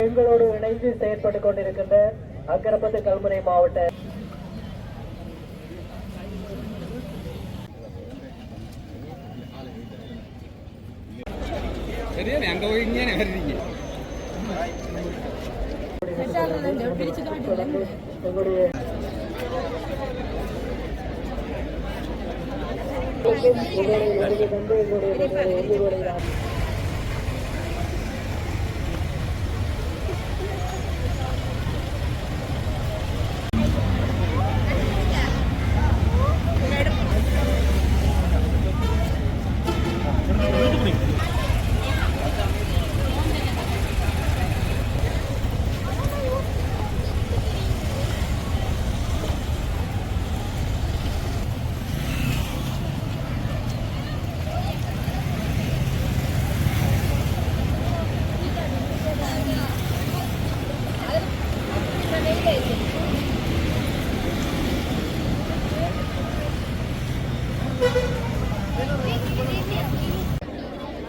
எங்களோடு இணைந்து செயற்பட்டுக் கொண்டிருக்கின்ற அக்கரப்பத்து கல்முனை மாவட்ட சரியா அங்க போய் இங்கே வருவீங்க எங்களுடைய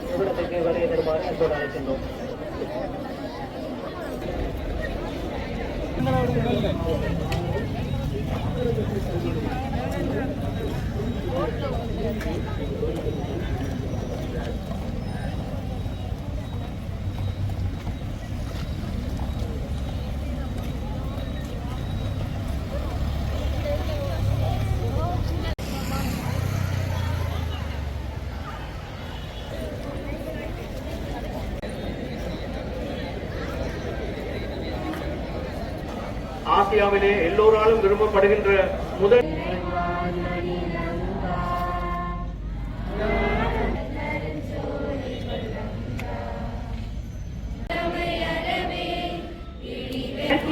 ഇവിടത്തേക്ക് വളരെ നിർമ്മാണത്തോടെ അയക്കുന്നു Thank. ஆசியாவிலே எல்லோராலும் விரும்பப்படுகின்ற முதல்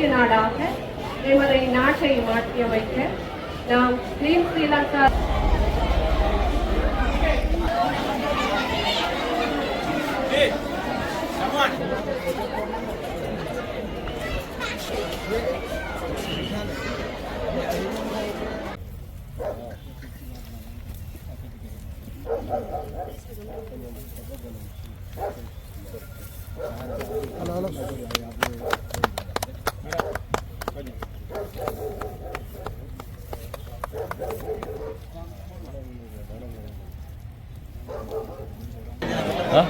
நாடாக எமது நாட்டை மாற்றியமைக்க நாம் கிளீன் ஸ்ரீலங்கா হ্যালো হ্যালো হ্যাঁ